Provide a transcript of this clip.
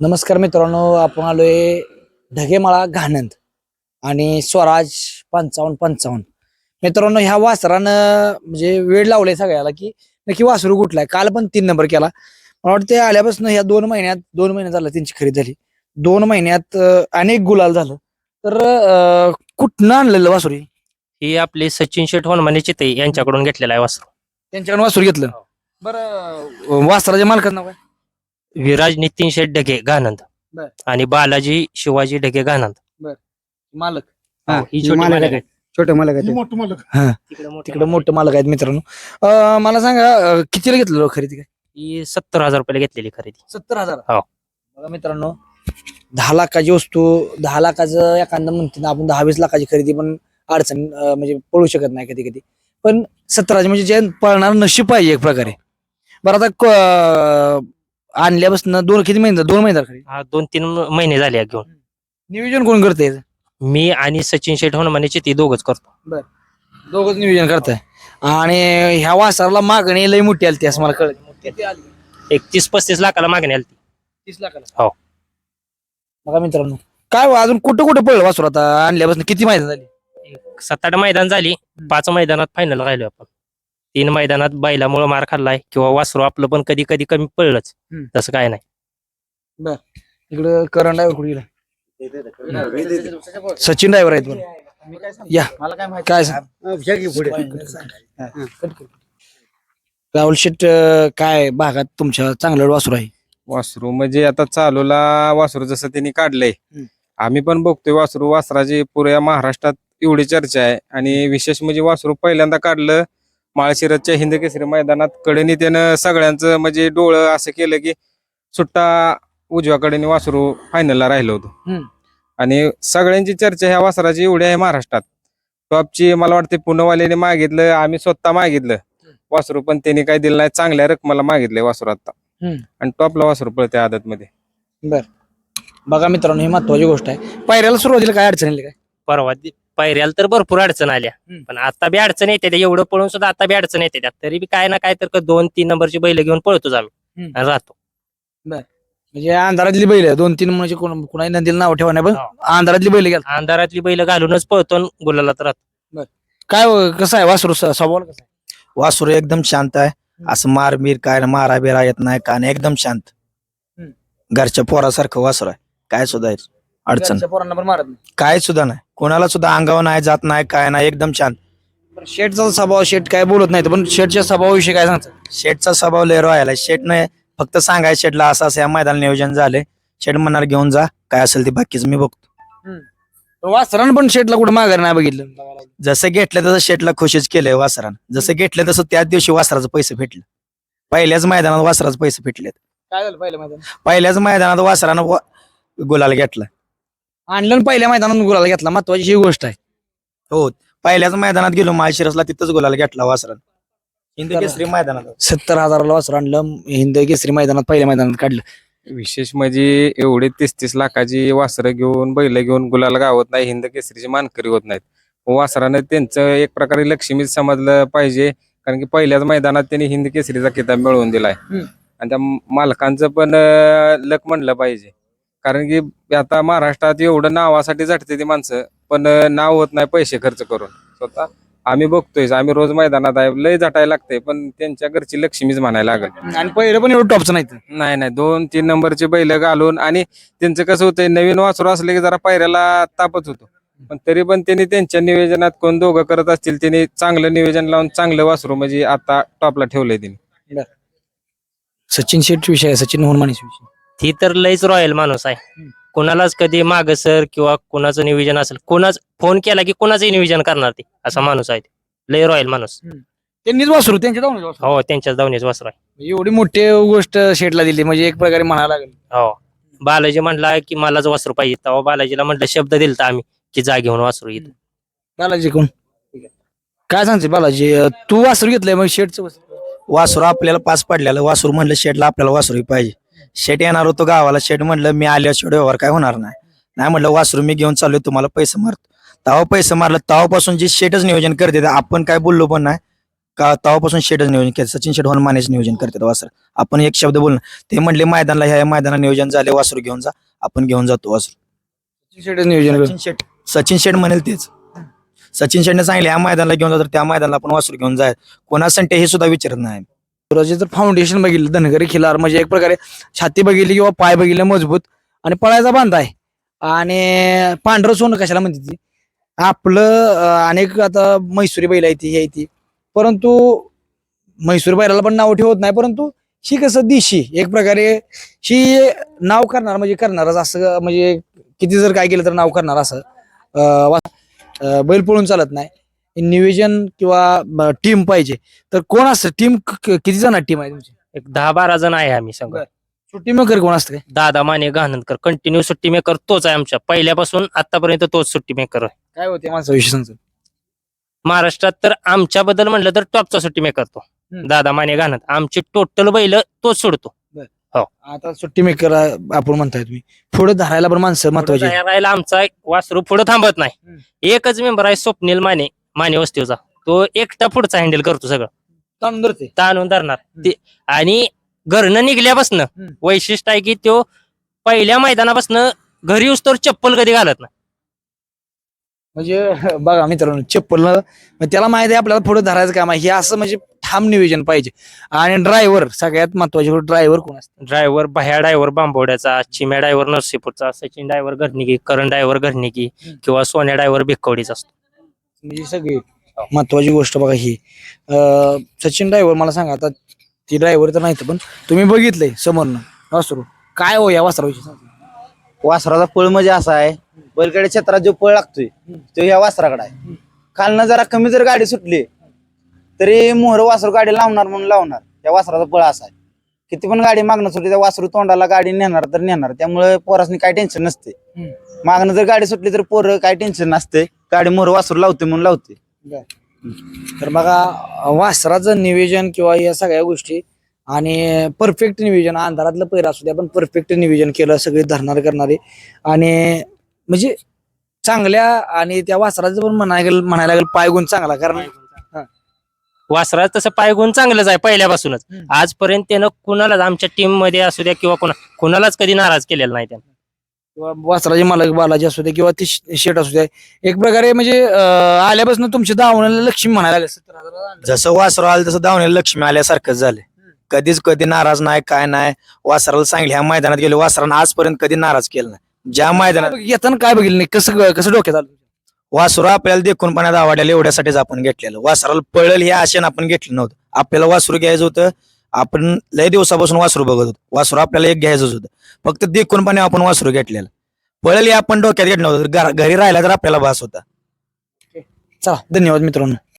नमस्कार मित्रांनो आपण आलोय ढगेमाळा घाणंद आणि स्वराज पंचावन्न पंचावन्न. मित्रांनो ह्या वासरानं म्हणजे वेळ लावलाय सगळ्याला की नक्की वासरू कुठलाय काल पण तीन नंबर केला. मला वाटतं आल्यापासून ह्या दोन महिन्यात दोन महिने झालं त्यांची खरेदी झाली. दोन महिन्यात अनेक गुलाल झालं. तर कुठनं आणलेलं वासरू हे? ही आपली सचिन शेठ हनुमाने चिते यांच्याकडून घेतलेला आहे वासरू. त्यांच्याकडून वासरू घेतलं? बरं अं, वासराच्या मालकाचं नाव काय? विराज नितीन शेठ ढगे गानंद. बर. आणि बालाजी शिवाजी ढगे गानंद. मालक. हो, ही छोटी मालक आहे. छोटे काय मोठं मालक तिकडे मोठे तिकडे मोठे मालक आहेत मित्रांनो. अं, मला सांगा अं, कितीला घेतलं खरेदी काय? ही सत्तर हजार रुपयाला घेतलेली खरेदी. सत्तर हजार? हो. बघा मित्रांनो दहा लाखाची वस्तू दहा लाखाचं एखादं म्हणते ना आपण दहा वीस लाखाची खरेदी पण अडचण अं, म्हणजे पळू शकत नाही कधी कधी. पण सत्तराचे म्हणजे जे पळणार नशीब पाहिजे एक प्रकारे. बरं आता क- आणल्यापासून दोन किती महिने झाले? दोन महिने झाले हा दोन तीन महिने झाले घेऊन. नियोजन कोण करते मी आणि सचिन शेठ हनुमाने चिते दोघच करतो. दोघच नियोजन करताय. आणि ह्या वासाला मागणी लई मोठी आली ती असं मला कळत एक तीस पस्तीस लाखाला मागणी आली तीस लाखाला? हो. बघा मित्रांनो काय हो, अजून कुठं कुठं पळलं वासरू आता? आणल्यापासून किती माहिती झाली? सात आठ मैदान झाली. पाच मैदानात फायनल राहिलो आपण. तीन मैदानात बैलामुळे मार खाल्लाय किंवा वासरू आपलं पण कधी कधी कमी पडलंच. हम्म. तसं काय नाही. इकडं करण ड्रायव्हर कुठे गेला? सचिन ड्रायव्हर आहेत बरं. या. काय सांग? राहुल शेट अं, काय भागात तुमच्या चांगलं वासरू आहे? वासरू म्हणजे आता चालूला वासरू जसं त्यांनी काढलंय. हम्म. आम्ही पण बघतोय वासरू वासराची पुऱ्या महाराष्ट्रात एवढी चर्चा आहे. आणि विशेष म्हणजे वासरू पहिल्यांदा काढलं माळशिरसच्या हिंद केसरी मैदानात कडेने त्यानं सगळ्यांचं म्हणजे डोळं असं केलं की सुट्टा उजव्या कडेने वासरू फायनलला राहिलं होतं. आणि सगळ्यांची चर्चा ह्या वासराची एवढी आहे महाराष्ट्रात. टॉपची मला वाटते पुणेवाल्याने मागितलं आम्ही स्वतः मागितलं. वासरू पण त्यांनी काय दिलं नाही चांगल्या रकमाला मागितलंय वासरू आता. आणि टॉपला वासरू पळते आदत मध्ये बघा मित्रांनो ही महत्वाची गोष्ट आहे. पायऱ्याला सुरुवातीला काय अडचण आली काय? परवा पायऱ्याला तर भरपूर अडचण आल्या. हम्म. पण आता बी अडचण येते त्या. एवढं पळून सुद्धा आता बी अडचण येते त्यात तरी बी काय ना काय तर क- दोन तीन नंबरची बैल घेऊन पळतो चालू. हम्म. आणि राहतो. म्हणजे अंधारातली बैल आहे. दोन तीन म्हणजे कोण कुणाही नंदीला नाव ठेवा नाही पण हो. अंधारातली बैल गेला अंधारातली बैल घालूनच पळतो आणि गुलाला तर राहतो काय हो, कसं आहे? वासरू स- स्वभाव कसं आहे? वासुर एकदम शांत आहे. असं मार बीर काय नाही, मारा बिरा येत नाही काय नाही एकदम शांत. हम्म. घरच्या पोरासारखं वासुर आहे. काय सुद्धा आहे? अडचण. घरच्या पोरांना पण मारत नाही. काय सुद्धा नाही. कोणाला सुद्धा अंगावर नाही जात नाही काय नाही एकदम बरं, शेठचा स्वभाव शेठ काय बोलत नाही पण शेठच्या स्वभावाविषयी काय सांगतात? शेटचा स्वभाव लय राहिला शेटने फक्त सांगाय शेटला असं असं या मैदान नियोजन झाले शेट म्हणणार घेऊन जा काय असेल ते बाकीच मी बघतो. वासरानं पण शेठला कुठं माघार नाही बघितलं. जसं घेतलं तसं शेटला खुशीच केलंय वासरान. जसं घेतलं तसं त्याच दिवशी वासराचं पैसे भेटलं. पहिल्याच मैदानात वासराचं पैसे भेटलेत. काय झालं पहिल्या मैदानात? पहिल्याच मैदानात वासरानं वा- गुलाल घेतला. आणलं आणि पहिल्या मैदानात गुलाला घेतला. महत्वाची ही गोष्ट आहे. हो पहिल्याच मैदानात गेलो माळशिरसला तिथंच गुलाल घेतला वासरान. हिंद केसरी मैदानात. सत्तर हजाराला वासरू आणलं हिंद केसरी मैदानात पहिल्या मैदानात काढलं. विशेष म्हणजे एवढे तीस तीस लाखाची वासरं घेऊन बैल घेऊन गुलाल गावत नाही हिंद केसरीची मानकरी होत नाहीत. वासरानं त्यांचं एक प्रकारे लक्ष्मीच समजलं पाहिजे कारण की पहिल्याच मैदानात त्यांनी हिंद केसरीचा किताब मिळवून दिलाय. आणि त्या मालकांचं पण लक म्हणलं पाहिजे. कारण की आता महाराष्ट्रात एवढं नावासाठी झटते ती माणसं पण नाव होत नाही पैसे खर्च करून. स्वतः आम्ही बघतोय आम्ही रोज मैदानात आहे लय झटायला लागते पण त्यांच्या घरची लक्ष्मीच म्हणायला लागल. आणि पहिलं पण एवढं टॉपचं नाही नाही नाही दोन तीन नंबरचे बैल घालून आणि त्यांचं कसं होतंय नवीन वासरू असले की जरा पायऱ्याला तापच होतो. पण तरी पण त्यांनी त्यांच्या नियोजनात कोण दोघं करत असतील त्यांनी चांगलं नियोजन लावून चांगलं वासरू म्हणजे आता टॉपला ठेवलंय त्यांनी. सचिन शेठ विषय सचिन विषय. ती तर लयच रॉयल माणूस आहे. कोणालाच कधी माग सर किंवा कोणाचं नियोजन असेल कोणाच फोन केला की कोणाचंही नियोजन करणार ते. असा माणूस आहे ते. लय रॉयल माणूस. त्यांनीच वासरू त्यांच्या जाऊन वासरू. हो त्यांच्याच धावणीच वासरू आहे. एवढी मोठी गोष्ट शेठला दिली म्हणजे एक प्रकारे म्हणायला लागेल. हो. बालाजी म्हणला की मलाच वासरू पाहिजे. तेव्हा बालाजीला म्हटलं शब्द दिलता आम्ही की जा घेऊन वासरू इथं. बालाजी कोण? काय सांगते बालाजी अं, तू वासरू घेतलंय मग शेठचं वासरू. वासरू आपल्याला पास पडलेलं वासरू म्हणलं शेटला आपल्याला वासरू पाहिजे. शेट येणार होतो गावाला शेट म्हणलं मी आल्या शेड व्यवहार काय होणार नाही. नाही म्हणलं वासरू मी घेऊन चाललोय तुम्हाला पैसे मारतो. तेव्हा पैसे मारलं तेव्हापासून जे शेटच नियोजन करते आपण काय बोललो पण नाही. का तेव्हापासून शेटच नियोजन केलं सचिन शेट होऊन मानेच नियोजन करतात वासर. आपण एक शब्द बोलणं. ते म्हणले मैदानाला ह्या मैदानात नियोजन झाले वासरू घेऊन जा आपण घेऊन जातो वासरू. शेटच नियोजन सचिन शेट सचिन शेट म्हणेल तेच. सचिन शेटने सांगितले ह्या मैदानाला घेऊन जा तर त्या मैदानाला आपण वासरू घेऊन जाय. कोणा संटे हे सुद्धा विचारत नाही जर फाउंडेशन बघितलं धनगरी खिलार. म्हणजे एक प्रकारे छाती बघितली किंवा पाय बघितले मजबूत. आणि पळायचा बांधा आहे. आणि पांढरं सोनं कशाला म्हणते ती? आपलं अनेक आता म्हैसुरी बैल आहे ती हे आहे ती. परंतु म्हैसूरी बैलाला पण नाव ठेवत नाही परंतु ही कसं दिशी? एक प्रकारे ही नाव करणार म्हणजे करणारच असं म्हणजे किती जर काय केलं तर नाव करणार असं. बैल पळून चालत नाही. नियोजन किंवा टीम पाहिजे. तर कोण असतं? टीम किती जण टीम आहे तुमची? एक दहा बारा जण आहे आम्ही संघ. सुट्टी मेकर कोण असतं काय? दादा माने गाणंदकर कंटिन्यू सुट्टी मेकर तोच आहे आमच्या. पहिल्यापासून आतापर्यंत तोच सुट्टी मेकर आहे. काय होते माणसाविषयी सांगतो. महाराष्ट्रात तर आमच्याबद्दल म्हटलं तर टॉपचा सुट्टी मेकर तो. हम्म. दादा माने गाणत आमची टोटल बैल तोच सोडतो. आता सुट्टी मेकर आपण म्हणताय तुम्ही. पुढे धरायला पण माणसं महत्वाची पुढं राहायला आमचा वासरू पुढे थांबत नाही. एकच मेंबर आहे स्वप्नील माने. माने वस्तीवचा तो एकटा पुढचा हँडल करतो सगळं. ताणून धरते. ताणून धरणार. ते आणि घरनं निघल्यापासनं. वैशिष्ट्य आहे की तो पहिल्या मैदानापासनं घरी येऊस तर चप्पल कधी घालत नाही. म्हणजे बघा मित्रांनो चप्पल त्याला माहिती आहे आपल्याला पुढे धरायचं काम आहे. हे असं म्हणजे ठाम नियोजन पाहिजे. आणि ड्रायव्हर सगळ्यात महत्वाची गोष्ट ड्रायव्हर कोण असतं? ड्रायव्हर भया ड्रायव्हर बांबवड्याचा चिम्या ड्रायव्हर नरसीपूरचा सचिन ड्रायव्हर घरनिकी करण ड्रायव्हर घरनिकी. किंवा सोन्या ड्रायव्हर भिक्कवडीचा असतो. म्हणजे सगळी महत्वाची गोष्ट बघा ही. अं, सचिन ड्रायव्हर मला सांगा आता ती ड्रायव्हर तर नाही पण तुम्ही बघितलंय समोरनं वासरू. काय हो या वासराविषयी सांगा. वासराचा पळ म्हणजे असा आहे बैलगाडी क्षेत्रात जो पळ लागतोय तो ह्या वासराकडे आहे. खालनं जरा कमी जर गाडी सुटली तरी मोहर वासरू गाडी लावणार म्हणून लावणार. त्या वासराचा पळ असा आहे. किती पण गाडी मागणं सुटली त्या वासरू तोंडाला गाडी नेणार तर नेणार. त्यामुळे पोरासनी काही टेन्शन नसते हम्म. मागणं जर गाडी सुटली तर पोरं काही टेन्शन नसते. गाडी मोहर वासरू लावते म्हणून लावते. तर बघा वासराचं नियोजन किंवा या सगळ्या गोष्टी आणि परफेक्ट नियोजन अंधारातलं पैर असू द्या पण परफेक्ट नियोजन केलं सगळे धरणार करणारे. आणि म्हणजे चांगल्या आणि त्या वासराचं पण म्हणायला गेलं म्हणायला गेलं पायगुण चांगला. कारण वासरात तसं पायगुण चांगलंच आहे पहिल्यापासूनच. हम्म. आजपर्यंत त्यानं कुणालाच आमच्या टीममध्ये असू द्या किंवा कुणा कुणालाच कधी नाराज केलेला नाही त्यानं. किंवा वासराचे मालक बालाजी असू दे किंवा ती शेट असू द्या एक प्रकारे म्हणजे अं, आल्यापासून तुमच्या दावण्याला लक्ष्मी म्हणायला लागले सत्तर हजार. जसं वासरू आलं तसं धावणे लक्ष्मी आल्यासारखंच झाले. कधीच कधी नाराज नाही काय नाही. वासराला सांगितलं ह्या मैदानात गेले वासरानं आजपर्यंत कधी नाराज केलं नाही. ज्या मैदानात येताना काय बघितलं नाही? कसं कसं डोक्यात आलं वासरू आपल्याला देखून पण आवडलेलं एवढ्यासाठीच आपण घेतलेलं. वासराला पळेल हे आशेनं आपण घेतलं नव्हतं. आपल्याला वासरू घ्यायचं होतं आपण लय दिवसापासून वासरू बघत होतो. वासरू आपल्याला एक घ्यायचंच होतं. फक्त देखूनपणे आपण वासरू घेतलेलं. पळेल आपण डोक्यात घेतलं होतं घरी राहिला तर आपल्याला भास होता. चला धन्यवाद मित्रांनो.